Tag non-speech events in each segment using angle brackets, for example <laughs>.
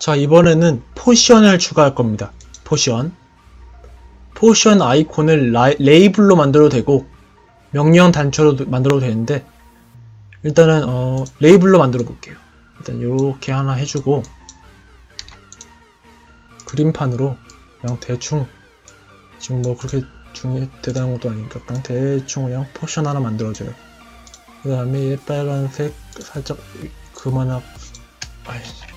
자, 이번에는 포션을 추가할 겁니다. 포션. 포션 아이콘을 라- 레이블로 만들어도 되고, 명령 단초로 만들어도 되는데, 일단은, 어, 레이블로 만들어 볼게요. 일단, 요렇게 하나 해주고, 그림판으로, 그냥 대충, 지금 뭐 그렇게 중요, 대단한 것도 아니니까, 그냥 대충 그냥 포션 하나 만들어줘요. 그 다음에 빨간색 살짝 그만하, 아이, 금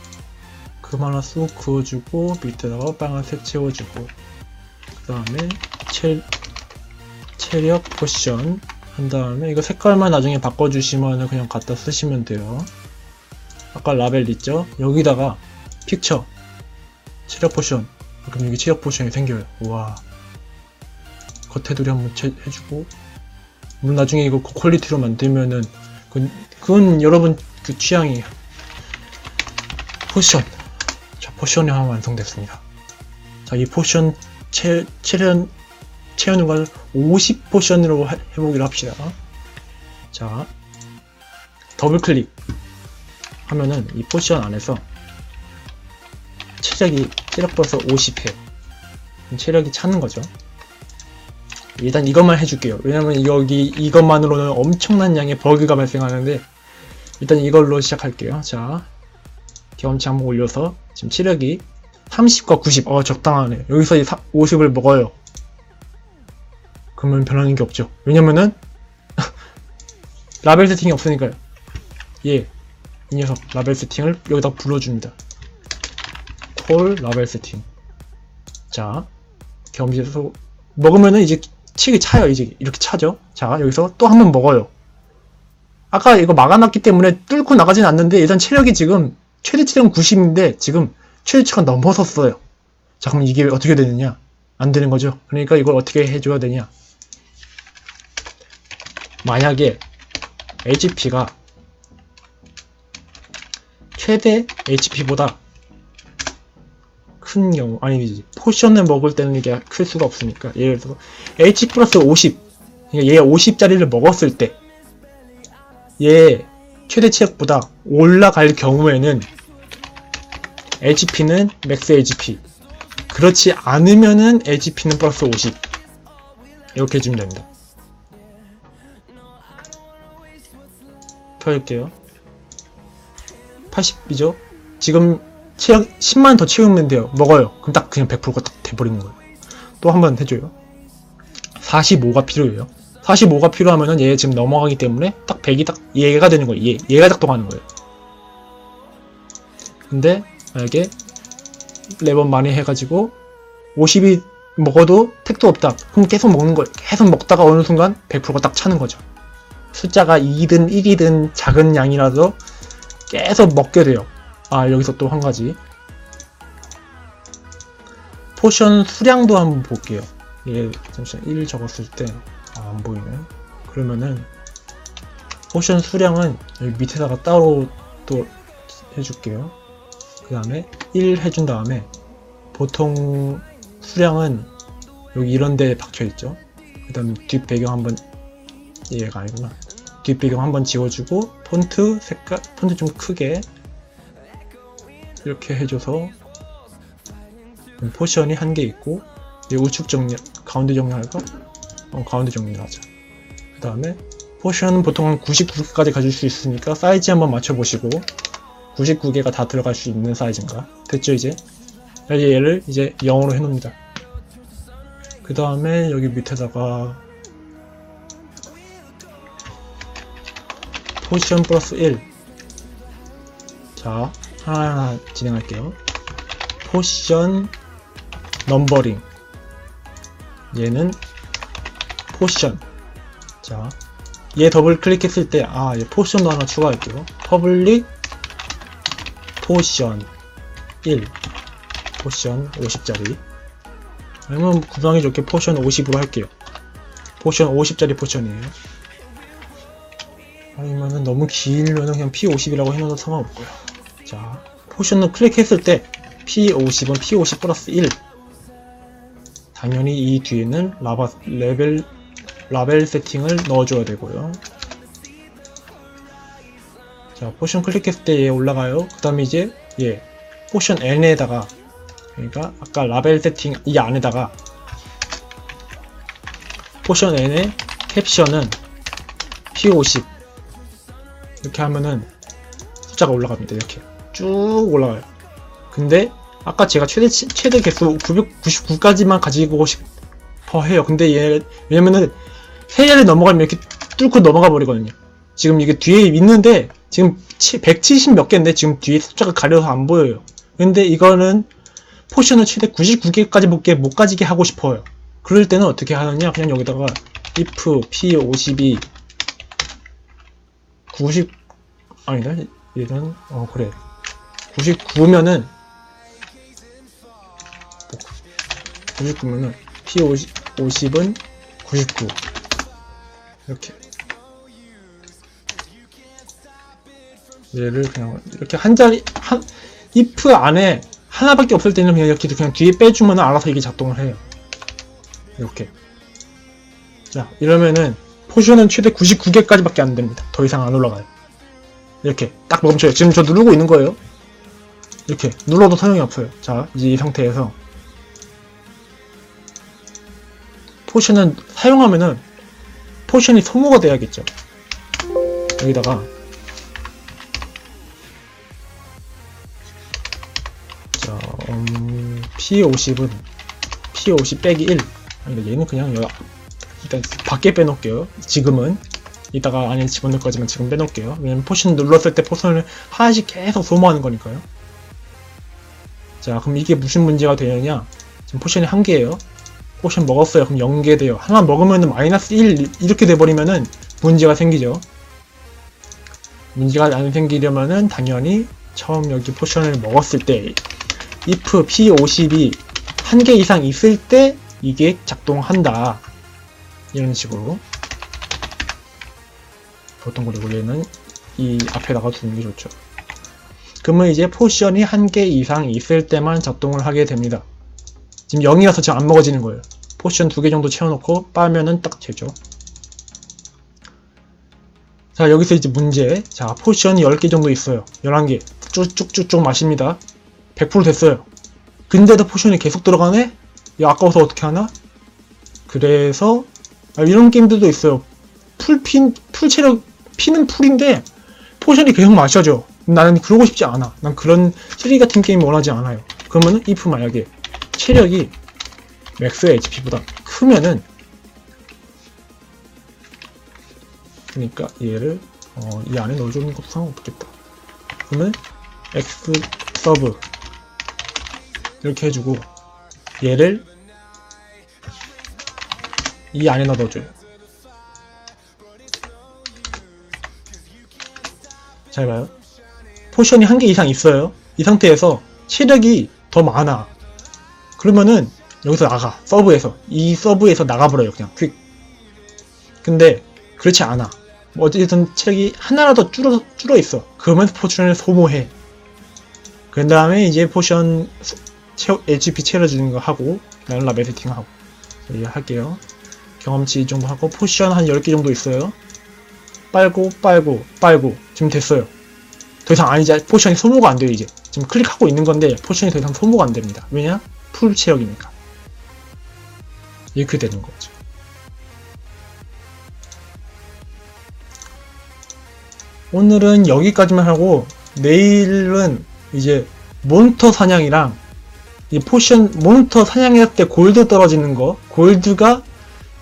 하나 쑥 그어주고 밑에다가 빨간색 채워주고. 그 다음에 체, 체력 포션 한 다음에 이거 색깔만 나중에 바꿔주시면 그냥 갖다 쓰시면 돼요. 아까 라벨 있죠? 여기다가 픽처. 체력 포션. 그럼 여기 체력 포션이 생겨요. 우와. 겉에두리 한번 채- 해주고. 물론 나중에 이거 고퀄리티로 만들면은 그건, 그건 여러분 그 취향이에요. 포션. 자, 포션이 하나 완성됐습니다. 자, 이 포션 채, 채련, 채우는 걸 50포션으로 해보기로 합시다. 자, 더블 클릭 하면은 이 포션 안에서 체력이, 체력 벌써 50회. 체력이 차는 거죠. 일단 이것만 해줄게요. 왜냐면 여기 이것만으로는 엄청난 양의 버그가 발생하는데, 일단 이걸로 시작할게요. 자, 경험치 한번 올려서 지금 체력이 30과 90. 어 적당하네. 여기서 이 50을 먹어요. 그러면 변하는 게 없죠. 왜냐면은 <laughs> 라벨 세팅이 없으니까요. 예, 이 녀석 라벨 세팅을 여기다 불러줍니다. 콜 라벨 세팅. 자, 경험치에서 먹으면은 이제 칙이 차요. 이제 이렇게 차죠. 자, 여기서 또 한 번 먹어요. 아까 이거 막아놨기 때문에 뚫고 나가진 않는데 일단 체력이 지금 최대치는 90인데 지금 최대치가 넘어섰어요. 자 그럼 이게 어떻게 되느냐? 안 되는 거죠. 그러니까 이걸 어떻게 해줘야 되냐? 만약에 HP가 최대 HP보다 큰 경우 아니지 포션을 먹을 때는 이게 클 수가 없으니까 예를 들어서 H 플러스 50 그러니까 얘 50짜리를 먹었을 때 얘 최대 체력보다 올라갈 경우에는 HP는 맥스 HP 그렇지 않으면은 HP는 플러스 50 이렇게 해주면 됩니다. 펴볼게요. 80이죠? 지금 체력 10만 더 채우면 돼요. 먹어요. 그럼 딱 그냥 100%가 딱 돼버리는 거예요. 또 한 번 해줘요. 45가 필요해요. 45가 필요하면은 얘 지금 넘어가기 때문에 딱 100이 딱 얘가 되는 거예요. 얘, 얘가 작동하는 거예요. 근데 만약에 레번 많이 해가지고 50이 먹어도 택도 없다. 그럼 계속 먹는 거예요. 계속 먹다가 어느 순간 100%가 딱 차는 거죠. 숫자가 2든 1이든 작은 양이라도 계속 먹게 돼요. 아 여기서 또 한 가지 포션 수량도 한번 볼게요. 얘 잠시만 1 적었을 때 아, 안 보이네. 그러면은 포션 수량은 여기 밑에다가 따로 또 해줄게요. 그 다음에 1 해준 다음에 보통 수량은 여기 이런 데에 박혀 있죠. 그 다음에 뒷 배경 한번 얘가 아니구나. 뒷 배경 한번 지워주고 폰트 색깔 폰트 좀 크게 이렇게 해줘서 포션이 한 개 있고 이 우측 정리 가운데 정리할까? 어, 가운데 정리를 하자. 그 다음에 포션은 보통 한 99개까지 가질 수 있으니까 사이즈 한번 맞춰보시고 99개가 다 들어갈 수 있는 사이즈인가? 됐죠 이제? 이제 얘를 이제 0으로 해놓습니다. 그 다음에 여기 밑에다가 포션 플러스 1 자, 하나하나 진행할게요. 포션 넘버링 얘는 포션 자, 얘 더블 클릭했을 때, 아, 얘 포션도 하나 추가할게요. 퍼블릭 포션 1 포션 50짜리 아니면 구성이 좋게 포션 50으로 할게요. 포션 50짜리 포션이에요. 아니면은 너무 길면은 그냥 P50이라고 해놓어도 상관없고요. 자, 포션을 클릭했을 때 P50은 P50 플러스 1 당연히 이 뒤에는 라바, 레벨, 라벨 세팅을 넣어줘야 되고요. 자, 포션 클릭했을 때 얘 올라가요. 그 다음에 이제 얘 포션 N에다가 그러니까 아까 라벨 세팅 이 안에다가 포션 N의 캡션은 P50 이렇게 하면은 숫자가 올라갑니다. 이렇게 쭉 올라가요. 근데 아까 제가 최대 치- 최대 개수 999까지만 가지고 싶어 해요. 근데 얘 왜냐면은 세개를 넘어가면 이렇게 뚫고 넘어가 버리거든요. 지금 이게 뒤에 있는데 지금 170 몇 개인데 지금 뒤에 숫자가 가려서 안 보여요. 근데 이거는 포션을 최대 99개까지밖에 못 가지게 하고 싶어요. 그럴 때는 어떻게 하느냐? 그냥 여기다가 if p52 90 아니다 얘는 어 그래 99면은 99면은 p50 50은 99 이렇게 얘를 그냥 이렇게 한 자리 한 if 안에 하나밖에 없을 때는 그냥 이렇게 그냥 뒤에 빼주면 알아서 이게 작동을 해요. 이렇게. 자 이러면은 포션은 최대 99개까지밖에 안 됩니다. 더 이상 안 올라가요. 이렇게 딱 멈춰요. 지금 저 누르고 있는 거예요. 이렇게 눌러도 소용이 없어요. 자 이제 이 상태에서 포션은 사용하면은 포션이 소모가 돼야겠죠. 여기다가 P50은 P50 빼기 1 아니 얘는 그냥 여, 일단 밖에 빼놓을게요. 지금은. 이따가 안에 집어넣을 거지만 지금 빼놓을게요. 왜냐면 포션 눌렀을 때 포션을 하나씩 계속 소모하는 거니까요. 자 그럼 이게 무슨 문제가 되느냐? 지금 포션이 한 개예요. 포션 먹었어요. 그럼 0개 돼요. 하나 먹으면 마이너스 1 이렇게 돼버리면은 문제가 생기죠. 문제가 안 생기려면은 당연히 처음 여기 포션을 먹었을 때 if p50이 한개 이상 있을 때 이게 작동한다. 이런 식으로. 보통 그리고 얘는 이 앞에다가 두는 게 좋죠. 그러면 이제 포션이 한 개 이상 있을 때만 작동을 하게 됩니다. 지금 0이라서 지금 안 먹어지는 거예요. 포션 두 개 정도 채워놓고 빠면은 딱 되죠. 자 여기서 이제 문제. 자 포션이 10개 정도 있어요. 11개. 쭉쭉쭉쭉 마십니다 100% 됐어요. 근데도 포션이 계속 들어가네? 야 아까워서 어떻게 하나? 그래서 아, 이런 게임들도 있어요. 풀핀 풀체력 피는 풀인데 포션이 계속 마셔져. 나는 그러고 싶지 않아. 난 그런 쓰리 같은 게임 원하지 않아요. 그러면은 if 만약에 체력이 맥스 HP보다 크면은 그러니까 얘를 어, 이 안에 넣어주는 것도 상관없겠다. 그러면 x 서브 이렇게 해주고 얘를 이 안에다 넣어줘요 잘 봐요. 포션이 한 개 이상 있어요. 이 상태에서 체력이 더 많아. 그러면은 여기서 나가. 서브에서. 이 서브에서 나가버려요 그냥. 퀵. 근데 그렇지 않아. 뭐 어쨌든 체력이 하나라도 줄어, 줄어 있어. 그러면 포션을 소모해. 그 다음에 이제 포션 수- 채워, HP 채워주는 거 하고 나는 라벨 세팅하고. 이제 할게요. 경험치 이 정도 하고 포션 한 10개 정도 있어요. 빨고 빨고 빨고. 지금 됐어요. 더 이상 아니지. 포션이 소모가 안 돼요 이제. 지금 클릭하고 있는 건데 포션이 더 이상 소모가 안 됩니다. 왜냐? 풀 체력이니까. 이렇게 되는 거죠. 오늘은 여기까지만 하고 내일은 이제 몬스터 사냥이랑 이 포션 몬스터 사냥할 때 골드 떨어지는 거 골드가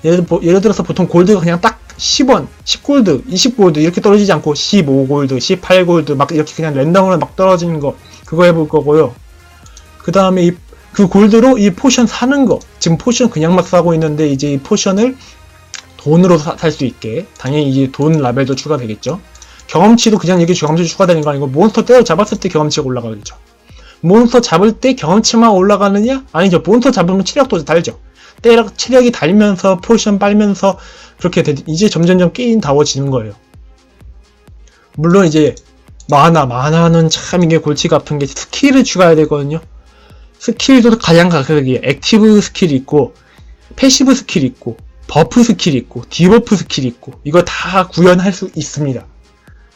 예를, 보- 예를 들어서 보통 골드가 그냥 딱 10원, 10골드, 20골드 이렇게 떨어지지 않고 15골드, 18골드 막 이렇게 그냥 랜덤으로 막 떨어지는 거 그거 해볼 거고요. 그 다음에 이, 그 골드로 이 포션 사는 거 지금 포션 그냥 막 사고 있는데 이제 이 포션을 돈으로 살 수 있게 당연히 이제 돈 라벨도 추가되겠죠. 경험치도 그냥 이게 경험치 추가되는 거 아니고 몬스터 때려 잡았을 때 경험치가 올라가겠죠. 몬스터 잡을 때 경험치만 올라가느냐? 아니죠. 몬스터 잡으면 체력도 달죠. 때려 체력이 달면서 포션 빨면서 그렇게 되, 이제 점점점 게임 다워지는 거예요. 물론 이제 만화, 만화는 참 이게 골치가 아픈 게 스킬을 추가해야 되거든요. 스킬도 가장 각각이 액티브 스킬이 있고 패시브 스킬이 있고 버프 스킬이 있고 디버프 스킬이 있고 이거 다 구현할 수 있습니다.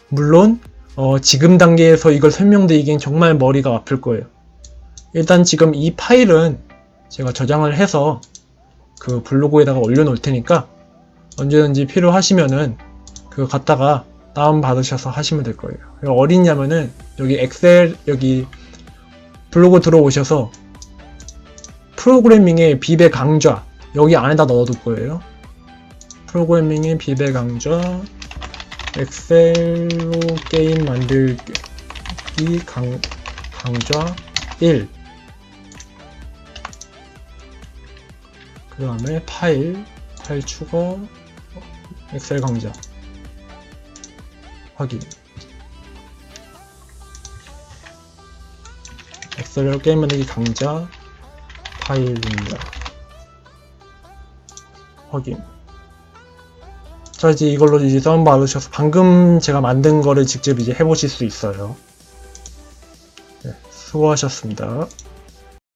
물론 어, 지금 단계에서 이걸 설명드리기엔 정말 머리가 아플 거예요. 일단 지금 이 파일은 제가 저장을 해서 그 블로그에다가 올려놓을 테니까 언제든지 필요하시면은 그거 갖다가 다운 받으셔서 하시면 될 거예요. 어디냐면은 여기 엑셀 여기 블로그 들어오셔서 프로그래밍의 비배 강좌 여기 안에다 넣어둘 거예요. 프로그래밍의 비배 강좌 엑셀로 게임 만들기 강, 강좌 1. 그 다음에 파일, 파일 추가, 엑셀 강좌. 확인. 엑셀로 게임 만들기 강좌, 파일입니다. 확인. 자, 이제 이걸로 이제 다운 받으셔서 방금 제가 만든 거를 직접 이제 해보실 수 있어요. 네, 수고하셨습니다.